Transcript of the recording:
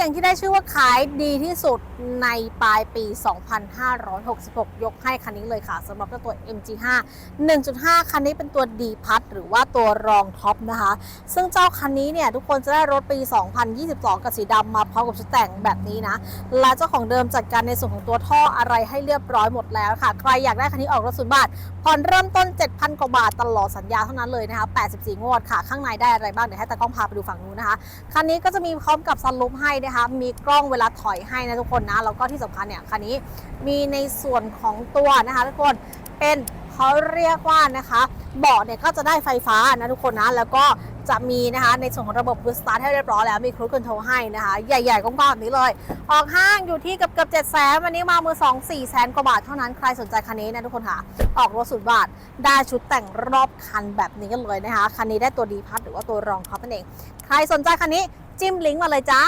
เก่งที่ได้ชื่อว่าขายดีที่สุดในปลายปี 2566 ยกให้คันนี้เลยค่ะสำหรับตัว MG5 1.5 คันนี้เป็นตัว D พัทหรือว่าตัวรองท็อปนะคะ ซึ่งเจ้าคันนี้เนี่ยทุกคนจะได้รถปี 2022 กับสีดำมาพร้อมกับชุดแต่งแบบนี้นะ และเจ้าของเดิมจัดการในส่วนของตัวท่ออะไรให้เรียบร้อยหมดแล้วค่ะ ใครอยากได้คันนี้ออกรถศูนย์บาทผ่อนเริ่มต้น 7,000 กว่าบาทตลอดสัญญาเท่านั้นเลยนะคะ 84 งวดค่ะ ข้างในได้อะไรบ้างเดี๋ยวให้ตากล้องพาไปดูฝั่งนู้นนะคะ คันนี้ก็จะมีพร้อมกับซันรูฟให้นะคะมีกล้องเวลาถอยให้นะทุกคนนะแล้วก็ที่สำคัญเนี่ยคันนี้มีในส่วนของตัวนะคะทุกคนเป็นเขาเรียกว่านะคะเบาะเนี่ยก็จะได้ไฟฟ้านะทุกคนนะแล้วก็จะมีนะคะในส่วนของระบบ Boost Start ให้เรียบร้อยแล้วมี Cruise Control ให้นะคะ ใหญ่ๆกว้างๆแบบนี้เลย ออกห้างอยู่ที่เกับเกือบเจ็ดแสนวันนี้มามือสองสี่แสนกว่าบาทเท่านั้นใครสนใจคันนี้นะทุกคนค่ะ ออกรถสุดบาท ได้ชุดแต่งรอบคันแบบนี้กันเลยนะคะ คันนี้ได้ตัวดีพัทหรือว่าตัวรองท็อปนั่นเอง ใครสนใจคันนี้จิ้มลิงก์มาเลยจ้า